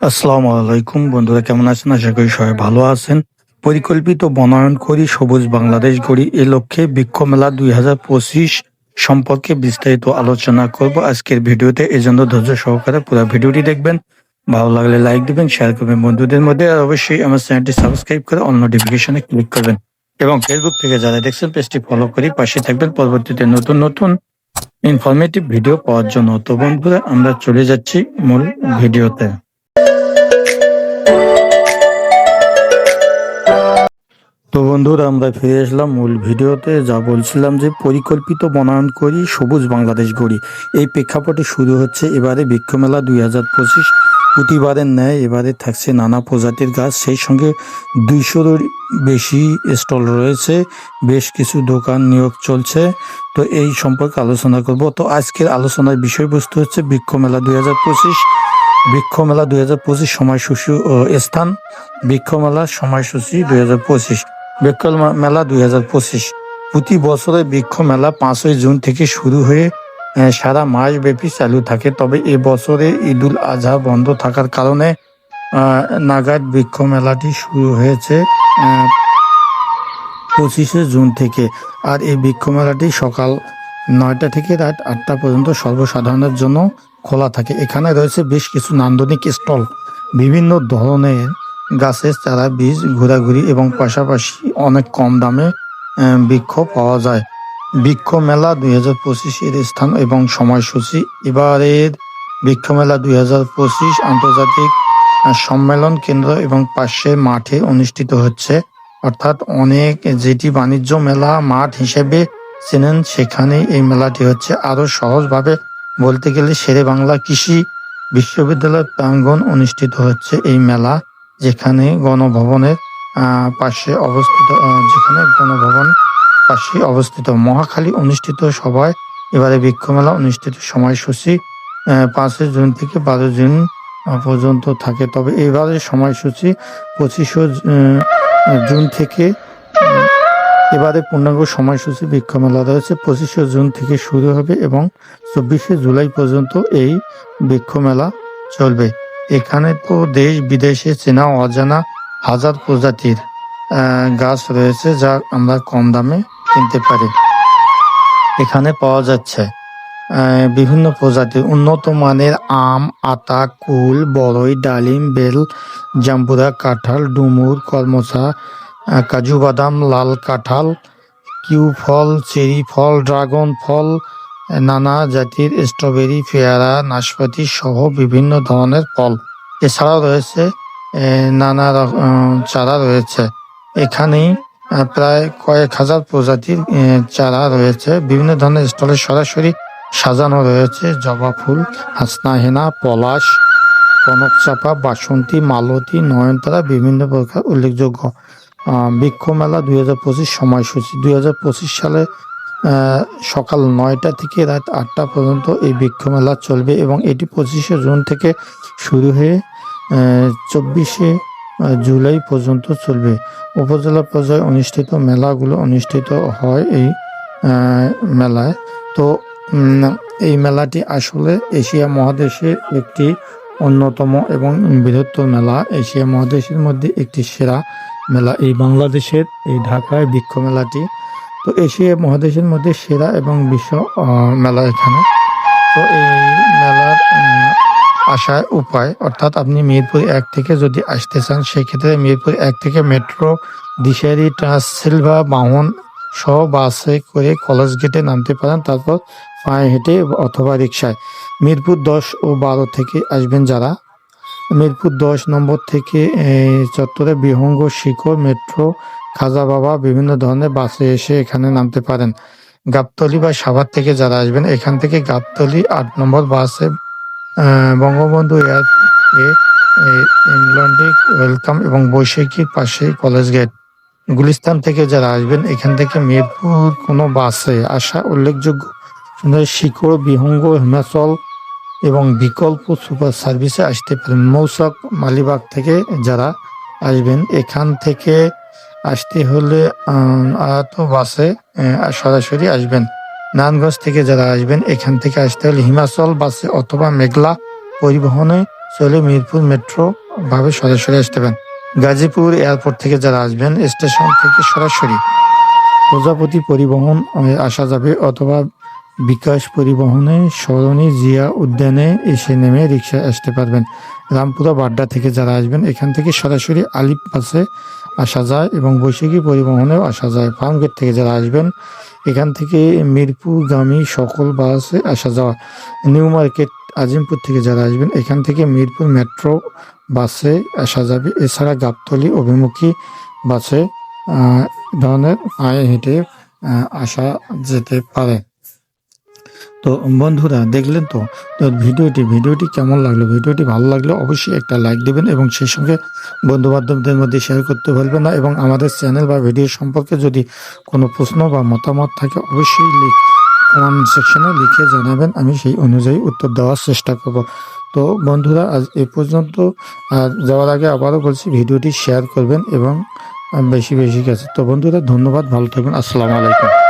আসসালামু আলাইকুম বন্ধুরা, কেমন আছেন? আশা করি সবাই ভালো আছেন। পরিকল্পিত বনায়ন করি, সবুজ বাংলাদেশ গড়ি, এ লক্ষ্যে বৃক্ষ মেলা দুই হাজার পঁচিশ সম্পর্কে বিস্তারিত আলোচনা করব আজকের ভিডিওতে। এজন্য ধৈর্য সহকারে পুরো ভিডিওটি দেখবেন। ভালো লাগলে লাইক দিবেন শেয়ার করবেন বন্ধুদের মধ্যে। আর অবশ্যই আমার চ্যানেলটি সাবস্ক্রাইব করে অল নোটিফিকেশনে ক্লিক করবেন। এবং ফেসবুক থেকে যারা দেখছেন পেজটি ফলো করি পাশে থাকবেন। পরবর্তীতে নতুন নতুন ইনফরমেটিভ ভিডিও পাওয়ার জন্য। তো বন্ধুরা, আমরা চলে যাচ্ছি মূল ভিডিওতে। তো বন্ধুরা, আমরা ফিরে আসলাম মূল ভিডিওতে। যা বলছিলাম যে পরিকল্পিত বনায়ন করি, সবুজ বাংলাদেশ গড়ি। এই প্রেক্ষাপটে শুরু হচ্ছে এবারে বৃক্ষমেলা দুই হাজার পঁচিশ। প্রতিবারের ন্যায় এবারে থাকছে নানা প্রজাতির গাছ। সেই সঙ্গে দুইশোর বেশি স্টল রয়েছে, বেশ কিছু দোকান নিয়োগ চলছে। তো এই সম্পর্কে আলোচনা করব। তো আজকের আলোচনার বিষয়বস্তু হচ্ছে বৃক্ষমেলা দুই হাজার পঁচিশ। বৃক্ষমেলা দুই হাজার পঁচিশ সময়সূচি স্থান। বৃক্ষমেলা সময়সূচি দুই হাজার পঁচিশ। বৃক্ষ মেলা দুই হাজার পঁচিশ। প্রতি বছরে বৃক্ষ মেলা পাঁচই জুন থেকে শুরু হয়ে সারা মাস ব্যাপী চালু থাকে। তবে এ বছরে ঈদুল আজহা বন্ধ থাকার কারণে নাগাদ বৃক্ষ মেলাটি শুরু হয়েছে পঁচিশে জুন থেকে। আর এই বৃক্ষ মেলাটি সকাল নয়টা থেকে রাত আটটা পর্যন্ত সর্বসাধারণের জন্য খোলা থাকে। এখানে রয়েছে বেশ কিছু নান্দনিক স্টল, বিভিন্ন ধরনের গাছের চারা, বীজ, ঘোরাঘুরি এবং পাশাপাশি অনেক কম দামে বৃক্ষ পাওয়া যায়। বৃক্ষ মেলা দুই হাজার পঁচিশের স্থান এবং সময়সূচি। এবারের বৃক্ষ মেলা দুই হাজার পঁচিশ আন্তর্জাতিক সম্মেলন কেন্দ্র এবং পাশের মাঠে অনুষ্ঠিত হচ্ছে। অর্থাৎ অনেক যেটি বাণিজ্য মেলা মাঠ হিসেবে চেনেন, সেখানে এই মেলাটি হচ্ছে আরও সহজভাবে বলতে গেলে শেরে বাংলা কৃষি বিশ্ববিদ্যালয় প্রাঙ্গণ অনুষ্ঠিত হচ্ছে এই মেলা। যেখানে গণভবনের পাশে অবস্থিত যেখানে গণভবন পাশে অবস্থিত মহাখালী অনুষ্ঠিত সভায়, এবারে বৃক্ষমেলা অনুষ্ঠিত সময়সূচি পাঁচই জুন থেকে বারো জুন পর্যন্ত থাকে। তবে এবারে সময়সূচি পঁচিশে জুন থেকে এবারে পূর্ণাঙ্গ সময়সূচি বৃক্ষমেলা রয়েছে। পঁচিশে জুন থেকে শুরু হবে এবং চব্বিশে জুলাই পর্যন্ত এই বৃক্ষমেলা চলবে। এখানে তো দেশ বিদেশে চেনা অজানা হাজার প্রজাতির গাছ রয়েছে যা আমরা কম দামে কিনতে পারি। এখানে পাওয়া যাচ্ছে বিভিন্ন প্রজাতির উন্নত মানের আম আতা কুল বড়ই ডালিম বেল জাম্বুরা কাঁঠাল ডুমুর কলমচা আহ, কাজু বাদাম লাল কাঁঠাল কিউ ফল চেরি ফল ড্রাগন ফল নানা জাতির স্ট্রবেরি, পেয়ারা, নাশপাতি সহ বিভিন্ন ধরনের ফল। এছাড়াও রয়েছে নানা চারা রয়েছে। এখানেই প্রায় কয়েক হাজার প্রজাতির চারা রয়েছে। বিভিন্ন ধরনের স্টলে সরাসরি সাজানো রয়েছে। জবা ফুল, হাসনা হেনা, পলাশ কনক চাপা বাসন্তী, মালতী, নয়নতারা, বিভিন্ন প্রকার উল্লেখযোগ্য। বৃক্ষ মেলা দুই হাজার পঁচিশ সময়সূচি। দুই হাজার পঁচিশ সালে সকাল নয়টা থেকে রাত আটটা পর্যন্ত এই বৃক্ষ মেলা চলবে এবং এটি পঁচিশে জুন থেকে শুরু হয়ে চব্বিশে জুলাই পর্যন্ত চলবে। উপজেলা পর্যায়ে অনুষ্ঠিত মেলাগুলো অনুষ্ঠিত হয় এই মেলায়। তো এই মেলাটি আসলে এশিয়া মহাদেশের একটি অন্যতম এবং বৃহত্তর মেলা। এশিয়া মহাদেশের মধ্যে একটি সেরা মেলা। এই বাংলাদেশের, এই ঢাকায় বৃক্ষ মেলাটি তো এশিয়া মহাদেশের মধ্যে সেরা এবং বিশ্ব মেলা এখানে। তো এই মেলার আসার উপায়, অর্থাৎ আপনি মিরপুর এক থেকে যদি আসতে চান, সেক্ষেত্রে মিরপুর এক থেকে মেট্রো, দিশারি ট্রান্স সিলভা, বাহন সহ বাসে করে কলেজ গেটে নামতে পারেন, তারপর পায়ে হেঁটে অথবা রিক্সায় মিরপুর দশ ও বারো থেকে আসবেন যারা। মিরপুর দশ নম্বর থেকে চত্বরে বিহঙ্গ শিখর মেট্রো খাজা বাবা বিভিন্ন ধরনের বাসে এসে এখানে নামতে পারেন। গাবতলি বা সাভার থেকে যারা আসবেন, এখান থেকে গাবতলি আট নম্বর বাসে বঙ্গবন্ধু এয়ার ইংল্যান্ডিক ওয়েলকাম এবং বৈশাখীর পাশে কলেজ গেট। গুলিস্তান থেকে যারা আসবেন, এখান থেকে মিরপুর কোনো বাসে আসা উল্লেখযোগ্য। শিকড়, বিহঙ্গ, হিমাচল এবং বিকল্প সুপার সার্ভিসে আসতে পারেন। মৌসক, মালিবাগ থেকে যারা আসবেন, এখান থেকে আসতে হলে তো বাসে সরাসরি আসবেন। নারায়ণগঞ্জ থেকে যারা আসবেন, এখান থেকে আসতে হলে হিমাচল বাসে অথবা মেঘলা পরিবহনে চলে মিরপুর মেট্রো ভাবে সরাসরি আসতে পারেন। গাজীপুর এয়ারপোর্ট থেকে যারা আসবেন, স্টেশন থেকে সরাসরি প্রজাপতি পরিবহন আসা যাবে অথবা বিকাশ পরিবহনে সরণি জিয়া উদ্যানে এসে নেমে রিক্সায় আসতে পারবেন। রামপুরা বাড্ডা থেকে যারা আসবেন, এখান থেকে সরাসরি আলিপ বাসে আসা যায় এবং বৈশাখী পরিবহনেও আসা যায়। ফার্মগেট থেকে যারা আসবেন, এখান থেকে মিরপুরগামী সকল বাসে আসা যাওয়া। নিউ মার্কেট আজিমপুর থেকে যারা আসবেন, এখান থেকে মিরপুর মেট্রো বাসে আসা যাবে। এছাড়া গাবতলী অভিমুখী বাসে ধরনের পায়ে হেঁটে আসা যেতে পারে। তো বন্ধুরা, দেখলেন তো? তো ভিডিওটি ভিডিওটি কেমন লাগল? ভিডিওটি ভালো লাগলে অবশ্যই একটা লাইক দেবেন এবং সেই সঙ্গে বন্ধু বান্ধবদের মধ্যে শেয়ার করতে ভুলবেন না এবং আমাদের চ্যানেল বা ভিডিও সম্পর্কে যদি কোনো প্রশ্ন বা মতামত থাকে, অবশ্যই লিখ কমেন্ট সেকশনে লিখে জানাবেন। আমি সেই অনুযায়ী উত্তর দেওয়ার চেষ্টা করব। তো বন্ধুরা, আজ এ পর্যন্ত। আর যাওয়ার আগে আবারও বলছি, ভিডিওটি শেয়ার করবেন এবং বেশি বেশি গেছে। তো বন্ধুরা, ধন্যবাদ। ভালো থাকবেন। আসসালামু আলাইকুম।